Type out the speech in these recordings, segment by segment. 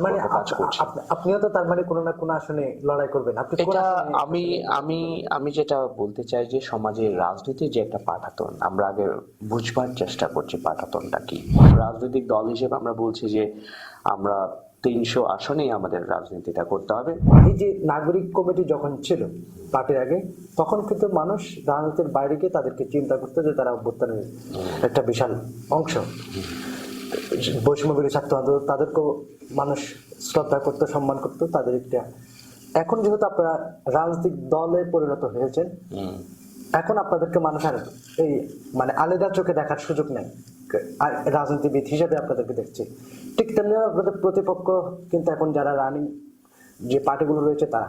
মানে কাজ করছি। আপ- আপনিও তো তার মানে কোনো না কোনো আসনে লড়াই করবেন। আপনি এটা আমি আমি আমি যেটা বলতে চাই যে সমাজের রাজনীতির যে একটা পাঠাতন আমরা আগে বুঝবার চেষ্টা করছি পাঠাতনটা কি। রাজনৈতিক দল হিসেবে আমরা বলছি যে আমরা তিনশো আসনেই আমাদের রাজনীতিটা করতে হবে। এই যে নাগরিক কমিটি যখন ছিল পার্টির আগে তখন কিন্তু মানুষ রাজনীতির বাইরে গিয়ে তাদেরকে চিন্তা করতো যে তারা অভ্যুত্থানের একটা বিশাল অংশ। বৈষম্যবিরোধী ছাত্র আন্দোলন তাদেরকেও মানুষ শ্রদ্ধা করতো সম্মান করতো তাদের একটা এখন যেহেতু আপনারা রাজনৈতিক দলে পরিণত হয়েছেন এখন আপনাদেরকে মানুষ আর এই মানে আলাদা চোখে দেখার সুযোগ নেই। আর রাজনীতিবিদ হিসেবে আপনাদেরকে দেখছি। ঠিক তেমনি আপনাদের প্রতিপক্ষ কিন্তু এখন যারা রানিং যে পার্টিগুলো রয়েছে তারা।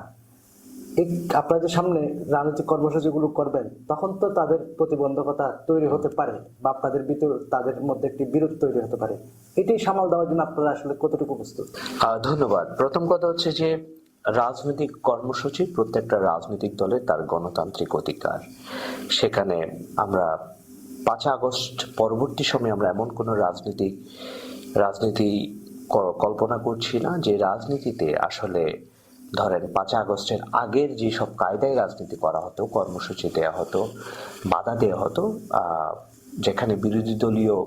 এই আপনাদের সামনে রাজনৈতিক কর্মসূচিগুলো করবেন, তখন তো তাদের প্রতিবন্ধকতা তৈরি হতে পারে বা আপনাদের ভিতর তাদের মধ্যে একটি বিরোধ তৈরি হতে পারে। এটাই সামাল দেওয়ার জন্য আপনারা আসলে কতটুকু প্রস্তুত? ধন্যবাদ। প্রথম কথা হচ্ছে যে, রাজনৈতিক কর্মসূচি প্রত্যেকটা রাজনৈতিক দলের তার গণতান্ত্রিক অধিকার। সেখানে আমরা পাঁচ আগস্ট পরবর্তী সময়ে আমরা এমন কোনো রাজনীতিক রাজনীতি কল্পনা করছি না যে রাজনীতিতে আসলে ধরেন পাঁচ আগস্টের আগের যেসব কায়দায় রাজনীতি করা হতো, কর্মসূচি দেওয়া হতো, বাধা দেওয়া হতো যেখানে বিরোধী দলীয়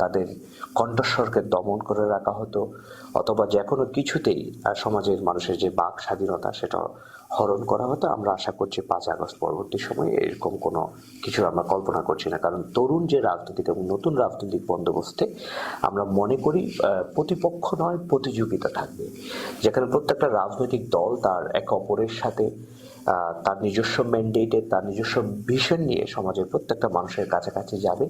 তাদের কণ্ঠস্বরকে দমন করে রাখা হতো, অথবা যে কোনো কিছুতেই সমাজের মানুষের যে বাক স্বাধীনতা, সেটা হরণ করা হতো। আমরা আশা করছি পাঁচ আগস্ট পরবর্তী সময়ে এরকম কোনো কিছু আমরা কল্পনা করছি না। কারণ তরুণ যে রাজনীতি এবং নতুন রাজনৈতিক বন্দোবস্তে আমরা মনে করি প্রতিপক্ষ নয়, প্রতিযোগিতা থাকবে। যেখানে প্রত্যেকটা রাজনৈতিক দল তার একে অপরের সাথে তার নিজস্ব ম্যান্ডেটে তার নিজস্ব ভিশন নিয়ে সমাজের প্রত্যেকটা মানুষের কাছাকাছি যাবে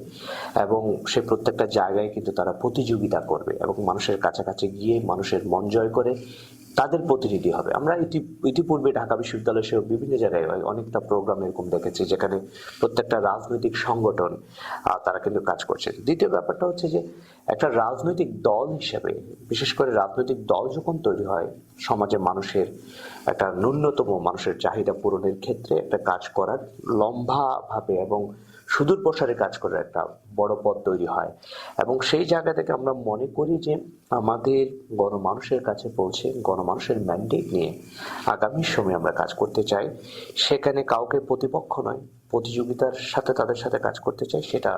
এবং সে প্রত্যেকটা জায়গায় কিন্তু তারা প্রতিযোগিতা করবে এবং মানুষের কাছাকাছি গিয়ে মানুষের মন জয় করে তাদের প্রতিনিধি হবে। আমরা ইতি- ইতিপূর্বে ঢাকা বিশ্ববিদ্যালয় সহ বিভিন্ন জায়গায় অনেকটা প্রোগ্রাম এরকম দেখেছি, যেখানে প্রত্যেকটা রাজনৈতিক সংগঠন তারা কিন্তু কাজ করছে। দ্বিতীয় ব্যাপারটা হচ্ছে যে, একটা রাজনৈতিক দল হিসেবে, বিশেষ করে রাজনৈতিক দল যখন তৈরি হয়, সমাজে মানুষের একটা ন্যূনতম মানুষের চাহিদা পূরণের ক্ষেত্রে একটা কাজ করার লম্বা ভাবে এবং সুদূর প্রসারে কাজ করার একটা বড় পথ তৈরি হয়। এবং সেই জায়গা থেকে আমরা মনে করি যে আমাদের গণমানুষের কাছে পৌঁছে, গণমানুষের ম্যান্ডেট নিয়ে আগামী সময়ে আমরা কাজ করতে চাই। সেখানে কাউকে প্রতিপক্ষ নয়, প্রতিযোগিতার সাথে তাদের সাথে কাজ করতে চাই, সেটা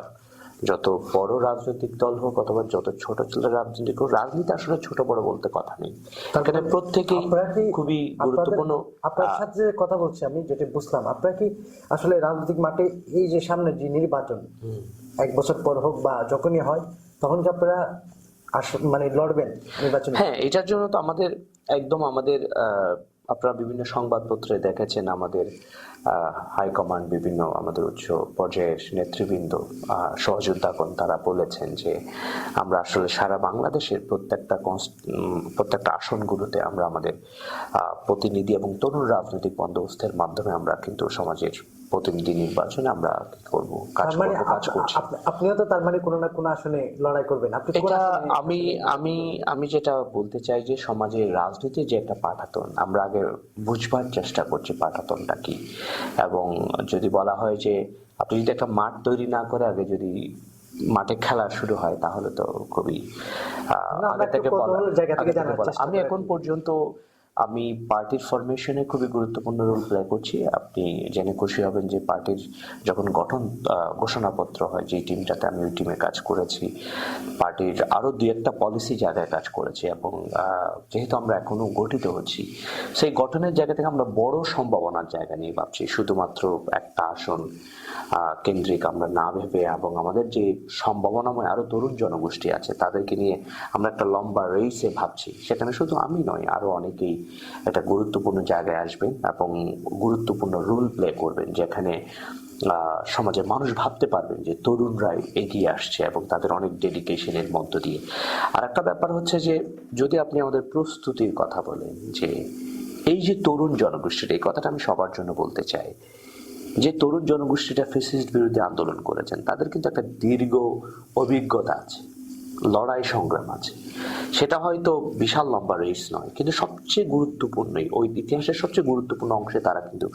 যত বড় রাজনৈতিক দল হোক অথবা যত ছোট ছোট রাজনৈতিক হোক রাজনীতি আসলে ছোট বড় বলতে কথা নেই। এখানে প্রত্যেকেই খুবই গুরুত্বপূর্ণ আপনার সাথে যে কথা বলছি আমি যেটা বুঝলাম আপনারা কি আসলে রাজনৈতিক মাঠে এই যে সামনে যে নির্বাচন এক বছর পর হোক বা যখনই হয় তখন কি আপনারা আস- মানে লড়বেন নির্বাচন? হ্যাঁ এটার জন্য তো আমাদের একদম আমাদের আহ, আপনারা বিভিন্ন সংবাদপত্রে দেখেছেন আমাদের হাইকমান্ড বিভিন্ন আমাদের উচ্চ পর্যায়ের নেতৃবৃন্দ সহযোদ্ধাগণ তারা বলেছেন যে আমরা আসলে সারা বাংলাদেশের প্রত্যেকটা প্রত্যেকটা আসনগুলোতে আমরা আমাদের প্রতিনিধি এবং তরুণ রাজনৈতিক বন্দোবস্তের মাধ্যমে আমরা কিন্তু সমাজের প্রতিনিধি নির্বাচনে আমরা কি করব? কাজ মানে করব কাজ করছি। আপ- আপনিও তো তার মানে কোনো না কোনো আসনে লড়াই করবেন। আপনি এটা আমি আমি আমি যেটা বলতে চাই যে সমাজের রাজনীতির যে একটা পাঠাতন আমরা আগে বুঝবার চেষ্টা করছি পাঠাতনটা কি। এবং যদি বলা হয় যে আপনি যদি একটা মাঠ তৈরি না করে আগে যদি মাঠে খেলা শুরু হয় তাহলে তো খুবই আগে থেকে আমি এখন পর্যন্ত আমি পার্টির ফরমেশনে খুবই গুরুত্বপূর্ণ রোল প্লে করছি। আপনি জেনে খুশি হবেন যে পার্টির যখন গঠন ঘোষণাপত্র হয় যে টিমটাতে আমি ওই টিমে কাজ করেছি পার্টির আরও দুই একটা পলিসি জায়গায় কাজ করেছি এবং যেহেতু আমরা এখনও গঠিত হচ্ছি, সেই গঠনের জায়গা থেকে আমরা বড় সম্ভাবনার জায়গা নিয়ে ভাবছি। শুধুমাত্র একটা আসন কেন্দ্রিক আমরা না ভেবে এবং আমাদের যে সম্ভাবনাময় আরও তরুণ জনগোষ্ঠী আছে, তাদেরকে নিয়ে আমরা একটা লম্বা রেসে ভাবছি। সেখানে শুধু আমি নয় আরও অনেকেই একটা গুরুত্বপূর্ণ জায়গায় আসবেন এবং গুরুত্বপূর্ণ রোল প্লে করবেন, যেখানে সমাজের মানুষ ভাবতে পারবেন যে তরুণরাই এগিয়ে আসছে এবং তাদের অনেক ডেডিকেশনের মধ্য দিয়ে। আর একটা ব্যাপার হচ্ছে যে, যদি আপনি আমাদের প্রস্তুতির কথা বলেন যে, এই যে তরুণ জনগোষ্ঠীটা, এই কথাটা আমি সবার জন্য বলতে চাই। যে তরুণ জনগোষ্ঠীটা ফেসিস্ট বিরুদ্ধে আন্দোলন করেছেন, তাদের কিন্তু একটা দীর্ঘ অভিজ্ঞতা আছে। লড়াই সংগ্রাম আছে। সেটা হয়তো বিশাল লম্বা রেস নয়, কিন্তু সবচেয়ে গুরুত্বপূর্ণ ওই ইতিহাসের সবচেয়ে গুরুত্বপূর্ণ অংশে তারা কিন্তু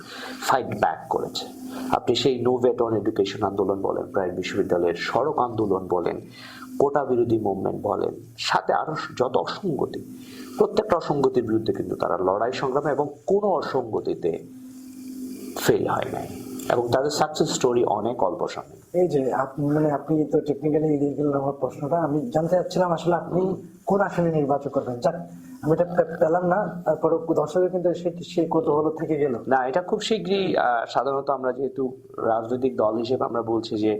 ফাইট ব্যাক করেছে। আপনি সেই নো ভেট অন এডুকেশন আন্দোলন বলেন, প্রায় বিশ্ববিদ্যালয়ের সড়ক আন্দোলন বলেন, কোটা বিরোধী মুভমেন্ট বলেন, সাথে আরও যত অসঙ্গতি, প্রত্যেকটা অসঙ্গতির বিরুদ্ধে কিন্তু তারা লড়াই সংগ্রামে এবং কোনো অসঙ্গতিতে ফেল হয় নাই। এবং তাদের সাকসেস স্টোরি অনেক অল্প সময়। এই যে আপনি মানে আপনি তো টেকনিক্যালি এগিয়ে গেলেন আমার প্রশ্নটা, আমি জানতে চাচ্ছিলাম আসলে আপনি কোন আসনে নির্বাচন করবেন? যাক, আমি এটা পেলাম না তারপর দর্শকের কিন্তু সেই কৌতূহল থেকে গেল। না, এটা খুব শীঘ্রই সাধারণত আমরা যেহেতু রাজনৈতিক দল হিসেবে আমরা বলছি যে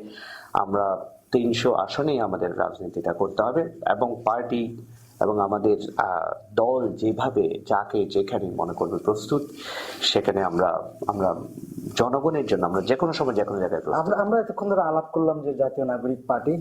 আমরা তিনশো আসনেই আমাদের রাজনীতিটা করতে হবে এবং পার্টি এবং আমাদের দল যেভাবে, যাকে যেখানে মনে করবে প্রস্তুত, সেখানে আমরা আমরা জনগণের জন্য, আমরা যে কোনো সময় যে কোনো জায়গায় আমরা আমরা এতক্ষণ ধরে আলাপ করলাম যে জাতীয় নাগরিক পার্টি।